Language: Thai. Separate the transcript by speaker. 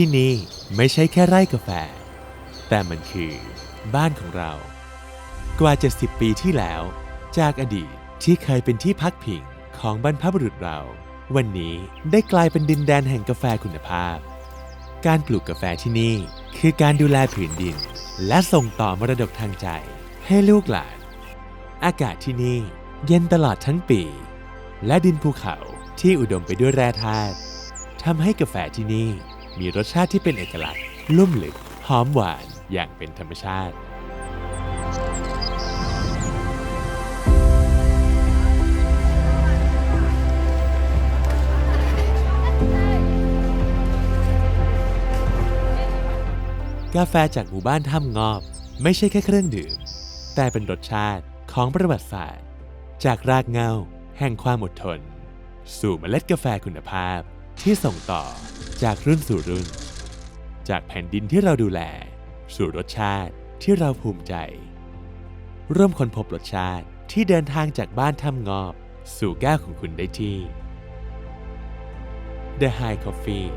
Speaker 1: ที่นี่ไม่ใช่แค่ไร่กาแฟ แต่มันคือบ้านของเรา กว่า 70 ปีที่แล้ว จากอดีตที่เคยเป็นที่พักพิงของบรรพบุรุษเรา วันนี้ได้กลายเป็นดินแดนแห่งกาแฟคุณภาพ การปลูกกาแฟที่นี่คือการดูแลผืนดิน และส่งต่อมรดกทางใจให้ลูกหลาน อากาศที่นี่เย็นตลอดทั้งปี และดินภูเขาที่อุดมไปด้วยแร่ธาตุทำให้กาแฟที่นี่ มีรสชาติที่เป็นเอกลักษณ์ ลุ่มลึก หอมหวานอย่างเป็นธรรมชาติ กาแฟจากหมู่บ้านถ้ำงอบ ไม่ใช่แค่เครื่องดื่ม แต่เป็นรสชาติของประวัติศาสตร์ จากรากเหง้าแห่งความอดทน สู่เมล็ดกาแฟคุณภาพที่ส่งต่อ จากรุ่นสู่รุ่น จากแผ่นดินที่เราดูแล สู่รสชาติที่เราภูมิใจ ร่วมค้นพบรสชาติที่เดินทางจากบ้านถ้ำงอบ สู่แก้วของคุณได้ที่ The High Coffee